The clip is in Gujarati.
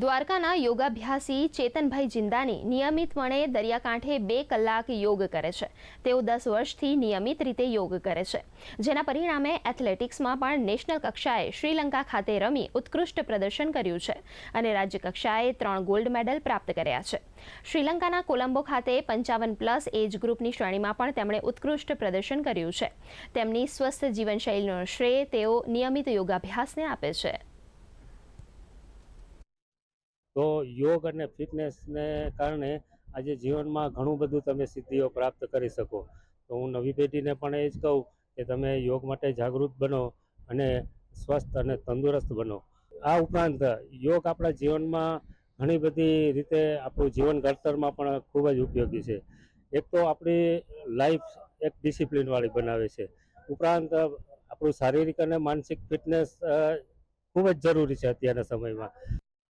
દ્વારકાના યોગાભ્યાસી ચેતનભાઈ જિંદાની નિયમિતપણે દરિયાકાંઠે બે કલાક યોગ કરે છે. તેઓ દસ વર્ષથી નિયમિત રીતે યોગ કરે છે. જેના પરિણામે એથ્લેટિક્સમાં પણ નેશનલ કક્ષાએ શ્રીલંકા ખાતે રમી ઉત્કૃષ્ટ પ્રદર્શન કર્યું છે અને રાજ્ય કક્ષાએ ત્રણ ગોલ્ડ મેડલ પ્રાપ્ત કર્યા છે. શ્રીલંકાના કોલંબો ખાતે પંચાવન પ્લસ એજ ગ્રુપની શ્રેણીમાં પણ તેમણે ઉત્કૃષ્ટ પ્રદર્શન કર્યું છે. તેમની સ્વસ્થ જીવનશૈલીનો શ્રેય તેઓ નિયમિત યોગાભ્યાસને આપે છે. તો યોગ અને ફિટનેસને કારણે આજે જીવનમાં ઘણું બધું તમે સિદ્ધિઓ પ્રાપ્ત કરી શકો. તો હું નવી પેઢીને પણ એ જ કહું કે તમે યોગ માટે જાગૃત બનો અને સ્વસ્થ અને તંદુરસ્ત બનો. આ ઉપરાંત યોગ આપણા જીવનમાં ઘણી બધી રીતે આપણું જીવન ઘડતરમાં પણ ખૂબ જ ઉપયોગી છે. એક તો આપણી લાઈફ એક ડિસિપ્લિનવાળી બનાવે છે. ઉપરાંત આપણું શારીરિક અને માનસિક ફિટનેસ ખૂબ જ જરૂરી છે અત્યારના સમયમાં.